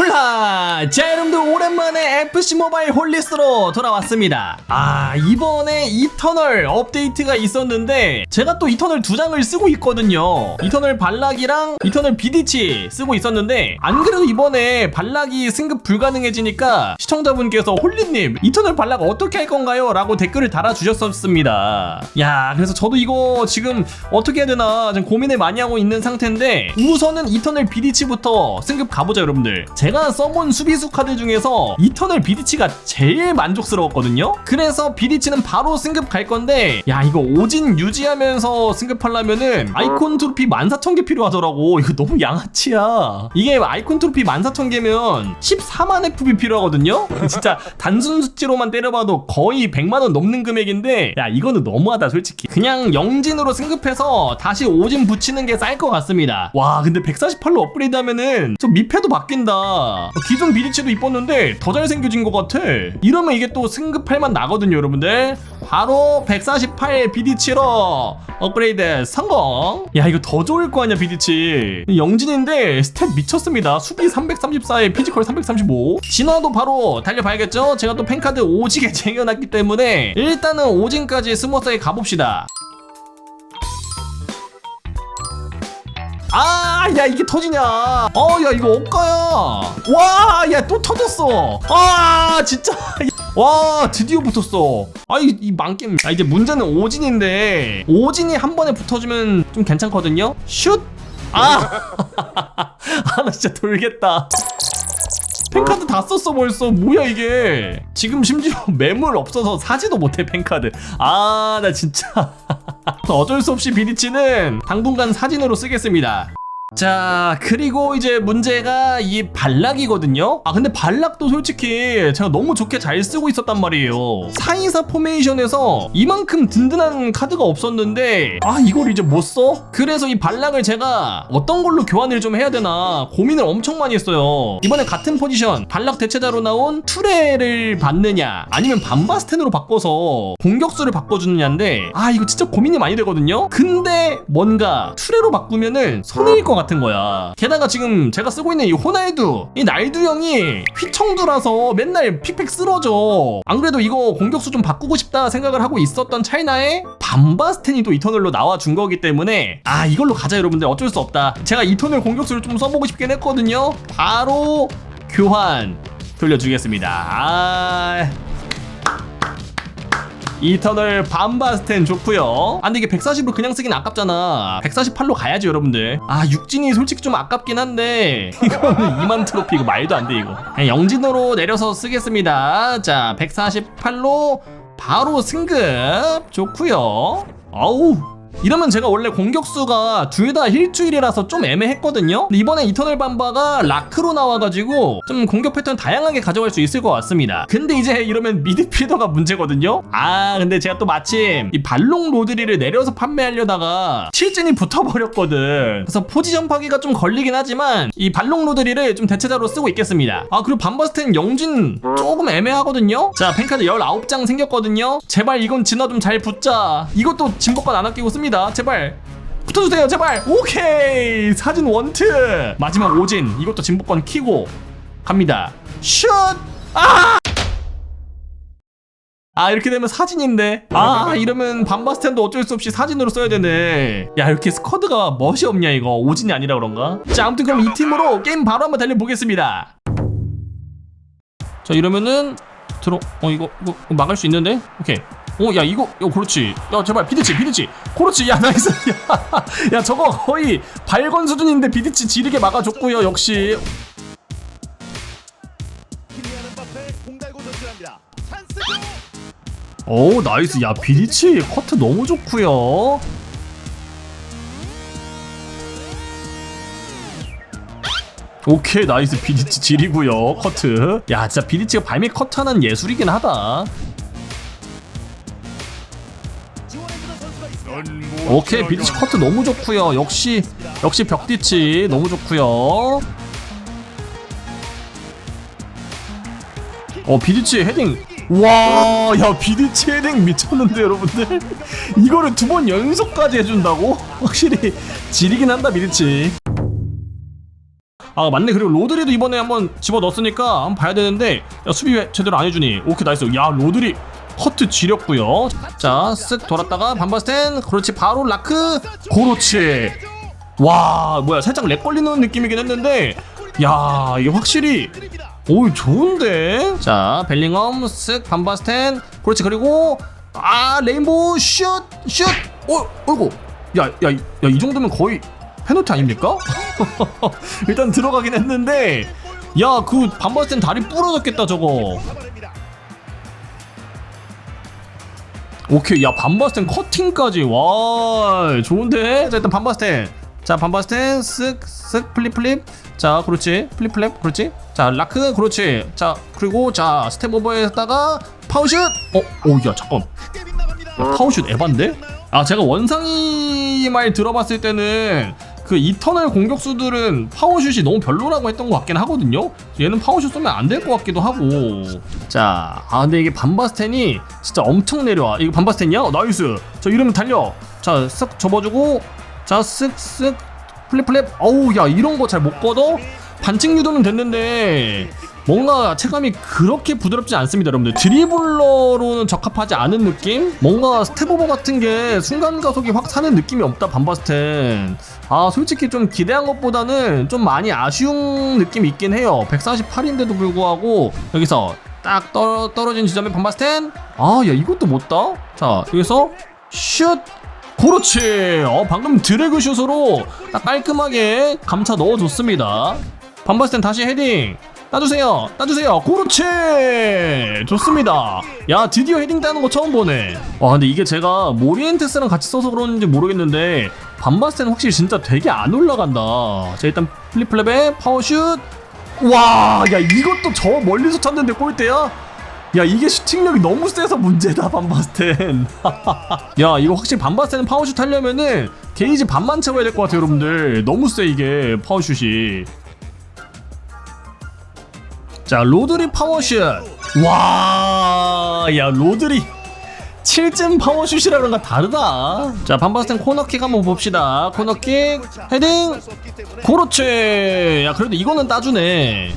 Put it 자, 여러분들 오랜만에 FC 모바일 홀리스로 돌아왔습니다. 아, 이번에 이터널 업데이트가 있었는데 제가 또 이터널 두 장을 쓰고 있거든요. 이터널 발락이랑 이터널 비디치 쓰고 있었는데 안 그래도 이번에 발락이 승급 불가능해지니까 시청자분께서 홀리님 이터널 발락 어떻게 할 건가요? 라고 댓글을 달아주셨었습니다. 야, 그래서 저도 이거 지금 어떻게 해야 되나 좀 고민을 많이 하고 있는 상태인데 우선은 이터널 비디치부터 승급 가보자 여러분들. 제가 써본 수비수 카드 중에서 이터널 비디치가 제일 만족스러웠거든요. 그래서 비디치는 바로 승급 갈 건데 야 이거 오진 유지하면서 승급하려면은 아이콘 트로피 14,000개 필요하더라고. 이거 너무 양아치야. 이게 아이콘 트로피 14,000개면 14만 FP 필요하거든요. 진짜 단순 수치로만 때려봐도 거의 100만 원 넘는 금액인데 야 이거는 너무하다 솔직히. 그냥 영진으로 승급해서 다시 오진 붙이는 게 쌀 것 같습니다. 와 근데 148로 업그레이드 하면은 좀 미패도 바뀐다. 기존 비리치도 이뻤는데 더 잘생겨진 것 같아. 이러면 이게 또 승급할 만 나거든요 여러분들. 바로 148 비디치로 업그레이드 성공. 야 이거 더 좋을 거 아니야 비디치. 영진인데 스탯 미쳤습니다. 수비 334에 피지컬 335. 진화도 바로 달려봐야겠죠? 제가 또 팬카드 오지게 쟁여놨기 때문에 일단은 오진까지 스무스하게 가봅시다. 아, 야, 이게 터지냐. 어, 야, 이거 억가야. 와, 야, 또 터졌어. 아, 진짜. 와, 드디어 붙었어. 아, 이, 이 망겜. 아, 이제 문제는 오진인데, 오진이 한 번에 붙어주면 좀 괜찮거든요? 슛! 아! 아, 나 진짜 돌겠다. 팬카드 다 썼어 벌써 뭐야 이게 지금 심지어 매물 없어서 사지도 못해 팬카드 아 나 진짜 어쩔 수 없이 비디치는 당분간 사진으로 쓰겠습니다 자 그리고 이제 문제가 이 발락이거든요. 아 근데 발락도 솔직히 제가 너무 좋게 잘 쓰고 있었단 말이에요. 424 포메이션에서 이만큼 든든한 카드가 없었는데 아 이걸 이제 못 써? 그래서 이 발락을 제가 어떤 걸로 교환을 좀 해야 되나 고민을 엄청 많이 했어요. 이번에 같은 포지션 발락 대체자로 나온 투레를 받느냐 아니면 반바스텐으로 바꿔서 공격수를 바꿔주느냐인데 아 이거 진짜 고민이 많이 되거든요? 근데 뭔가 투레로 바꾸면은 손해일 것 같은 거야. 게다가 지금 제가 쓰고 있는 이 호날두 이 날두 형이 휘청두라서 맨날 픽팩 쓰러져. 안 그래도 이거 공격수 좀 바꾸고 싶다 생각을 하고 있었던 차이나에 반바스텐이 또 이터널로 나와준 거기 때문에 아 이걸로 가자 여러분들. 어쩔 수 없다. 제가 이터널 공격수를 좀 써보고 싶긴 했거든요. 바로 교환 돌려주겠습니다. 아... 이터널 반바스텐 좋고요. 아 근데 이게 140으로 그냥 쓰긴 아깝잖아. 148로 가야지 여러분들. 아 육진이 솔직히 좀 아깝긴 한데 이거는 2만 트로피 이거 말도 안 돼 이거. 그냥 영진으로 내려서 쓰겠습니다. 자 148로 바로 승급. 좋고요. 어우 이러면 제가 원래 공격수가 둘 다 일주일이라서 좀 애매했거든요. 근데 이번에 이터널 반바가 라크로 나와가지고 좀 공격 패턴 다양하게 가져갈 수 있을 것 같습니다. 근데 이제 이러면 미드필더가 문제거든요. 아 근데 제가 또 마침 이 발롱 로드리를 내려서 판매하려다가 칠진이 붙어버렸거든. 그래서 포지션 파기가 좀 걸리긴 하지만 이 발롱 로드리를 좀 대체자로 쓰고 있겠습니다. 아 그리고 반바스텐 영진 조금 애매하거든요. 자 펜카드 19장 생겼거든요. 제발 이건 진화 좀 잘 붙자. 이것도 진복권 안 아끼고 씁니다. 제발. 붙어주세요 제발. 오케이. 사진 원트. 마지막 오진. 이것도 진복권 키고 갑니다. 슛! 아! 아 이렇게 되면 사진인데? 아 이러면 반바스텐도 어쩔 수 없이 사진으로 써야 되네. 야 이렇게 스쿼드가 멋이 없냐 이거? 오진이 아니라 그런가? 자 아무튼 그럼 이 팀으로 게임 바로 한번 달려보겠습니다. 자 이러면은 들어 어 이거 이거 막을 수 있는데? 오케이 어야 이거 야 그렇지. 야 제발 비드치 비드치. 그렇지 야 나이스. 야, 야 저거 거의 발건 수준인데 비드치 지르게 막아줬고요 역시. 오 나이스. 야 비디치 커트 너무 좋고요. 오케이 나이스. 비디치 질이고요 커트. 야 진짜 비디치가 발밑 커트하는 예술이긴 하다 오케이 비디치 커트 너무 좋고요. 역시 역시 벽디치 너무 좋고요. 어 비디치 헤딩. 와, 야 비디치 헤딩 미쳤는데 여러분들. 이거를 두 번 연속까지 해준다고? 확실히 지리긴 한다 비디치. 아 맞네. 그리고 로드리도 이번에 한번 집어 넣었으니까 한번 봐야 되는데 야 수비 왜 제대로 안 해주니. 오케이 나이스. 야 로드리 커트 지렸고요. 자 쓱 돌았다가 반바스텐. 그렇지 바로 라크. 그렇지. 와 뭐야 살짝 렉 걸리는 느낌이긴 했는데 야 이게 확실히 오 좋은데? 자 벨링엄 쓱 반바스텐. 그렇지 그리고 아 레인보우 슛 슛 어 어이구. 야야야 이 정도면 거의 페널티 아닙니까? 일단 들어가긴 했는데 야 그 반바스텐 다리 부러졌겠다 저거 오케이 야 반바스텐 커팅까지. 와 좋은데? 자 일단 반바스텐. 자 반바스텐 쓱쓱 플립 플립. 자 그렇지. 플립 플립 그렇지. 자 라크 그렇지. 자 그리고 자 스텝 오버에다가 파우슛! 어오야 잠깐 파우슛 에반데? 아 제가 원상이 말 들어봤을 때는 그 이터널 공격수들은 파워슛이 너무 별로라고 했던 것 같긴 하거든요. 얘는 파워슛 쏘면 안 될 것 같기도 하고. 자, 아 근데 이게 반바스텐이 진짜 엄청 내려와. 이거 반바스텐이야? 어, 나이스. 저 이러면 달려. 자, 쓱 접어주고, 자, 쓱쓱 플랩 플랩. 어우, 야 이런 거 잘 못 걷어. 반칙 유도는 됐는데 뭔가 체감이 그렇게 부드럽지 않습니다, 여러분들. 드리블러로는 적합하지 않은 느낌? 뭔가 스텝오버 같은 게 순간 가속이 확 사는 느낌이 없다, 반바스텐. 아, 솔직히 좀 기대한 것보다는 좀 많이 아쉬운 느낌이 있긴 해요. 148인데도 불구하고 여기서 딱 떨어, 떨어진 지점에 반바스텐. 아, 야, 이것도 못 따? 자, 여기서 슛! 그렇지! 어, 방금 드래그 슛으로 딱 깔끔하게 감차 넣어줬습니다. 반바스텐 다시 헤딩. 따주세요. 따주세요. 그렇지. 좋습니다. 야 드디어 헤딩 따는 거 처음 보네. 와 근데 이게 제가 모리엔테스랑 같이 써서 그런지 모르겠는데 반바스텐 확실히 진짜 되게 안 올라간다. 자 일단 플립플랩에 파워슛. 와, 야 이것도 저 멀리서 쳤는데 골대야? 야 이게 슈팅력이 너무 세서 문제다 반바스텐. 야 이거 확실히 반바스텐 파워슛 하려면은 게이지 반만 채워야 될 것 같아요 여러분들. 너무 세 이게 파워슛이. 자 로드리 파워슛. 와야 로드리. 7점 파워슛이라 그런가 다르다. 자 반바스텐 코너킥 한번 봅시다. 코너킥 헤딩. 그렇지. 야 그래도 이거는 따주네.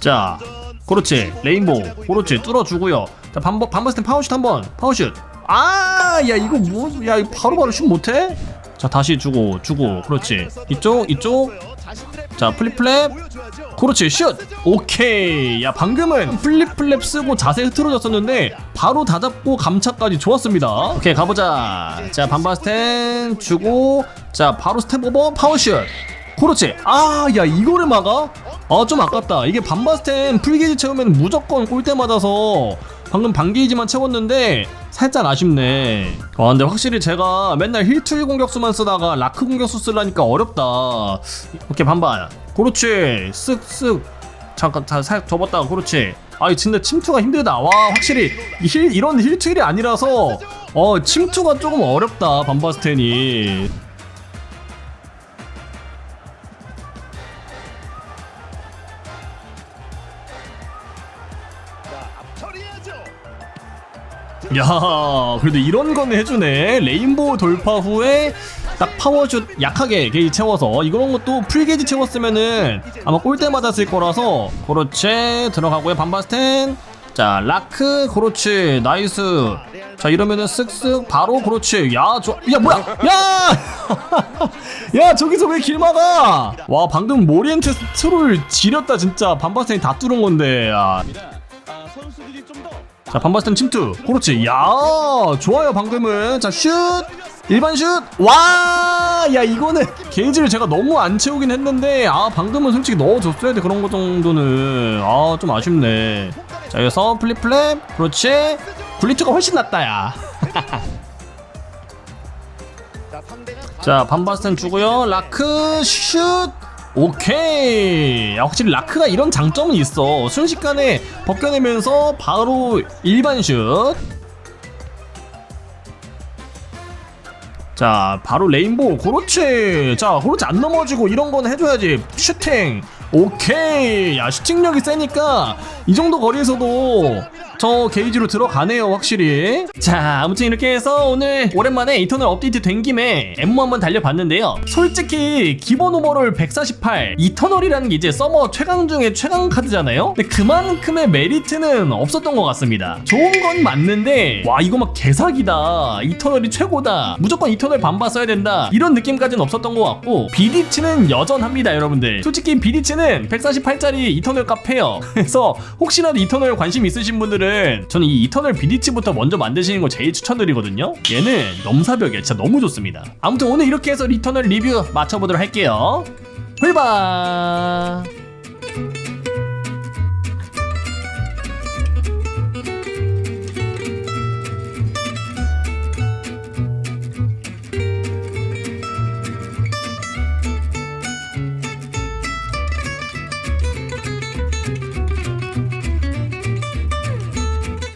자 그렇지. 레인보우. 그렇지. 뚫어주고요. 자 반바, 반바스텐 파워슛 한번. 파워슛. 아 야 이거 뭐야 바로바로 슛 못해? 자 다시 주고 주고. 그렇지. 이쪽 이쪽 자 플립플랩. 그렇지 슛. 오케이. 야 방금은 플립플랩 쓰고 자세 흐트러졌었는데 바로 다 잡고 감차까지 좋았습니다. 오케이 가보자. 자 반바스텐 주고. 자 바로 스텝 오버 파워슛. 그렇지. 아 야 이거를 막아? 아 좀 아깝다. 이게 반바스텐 풀게이지 채우면 무조건 골대 맞아서 방금 반게이지만 채웠는데 살짝 아쉽네. 아 근데 확실히 제가 맨날 힐투일 공격수만 쓰다가 라크 공격수 쓰려니까 어렵다. 오케이 반반 그렇지. 쓱쓱. 잠깐 자, 살 접었다가 그렇지. 아이 진짜 침투가 힘들다. 와 확실히 이 힐, 이런 힐투일이 아니라서 어 침투가 조금 어렵다 반바스텐이 야 그래도 이런 건 해주네. 레인보우 돌파 후에 딱 파워슛 약하게 게이지 채워서 이런 것도 풀게이지 채웠으면은 아마 골대 맞았을 거라서 그렇지 들어가고요. 반바스텐. 자 라크 그렇지 나이스. 자 이러면은 쓱쓱 바로 그렇지 야저야 뭐야? 야 야 저기서 왜 길 막아? 와 방금 모리엔테 트롤 지렸다 진짜. 반바스텐이 다 뚫은 건데. 야 아. 자 반바스텐 침투. 그렇지. 야 좋아요 방금은. 자슛. 일반 슛 와 야 이거는 게이지를 제가 너무 안 채우긴 했는데 아 방금은 솔직히 넣어줬어야 돼 그런 거 정도는. 아 좀 아쉽네. 자 여기서 플립플랩. 그렇지. 블리츠가 훨씬 낫다 야. 자 반바스텐 주고요. 라크 슛 오케이. 야, 확실히 라크가 이런 장점은 있어. 순식간에 벗겨내면서 바로 일반 슛자 바로 레인보우. 그렇지. 자 그렇지. 안 넘어지고 이런 건 해줘야지. 슈팅 오케이. 야 슈팅력이 세니까 이 정도 거리에서도 저 게이지로 들어가네요 확실히. 자 아무튼 이렇게 해서 오늘 오랜만에 이터널 업데이트 된 김에 엠모 한번 달려봤는데요. 솔직히 기본 오버롤 148 이터널이라는 게 이제 서머 최강 중에 최강 카드잖아요? 근데 그만큼의 메리트는 없었던 것 같습니다. 좋은 건 맞는데 와 이거 막 개사기다. 이터널이 최고다. 무조건 이터널 반바 써야 된다. 이런 느낌까지는 없었던 것 같고 비디치는 여전합니다 여러분들. 솔직히 비디치는 148짜리 이터널 값해요. 그래서 혹시라도 이터널 관심 있으신 분들은 저는 이 이터널 비디치부터 먼저 만드시는 거 제일 추천드리거든요. 얘는 넘사벽이야 진짜 너무 좋습니다. 아무튼 오늘 이렇게 해서 리터널 리뷰 맞춰보도록 할게요. 훌바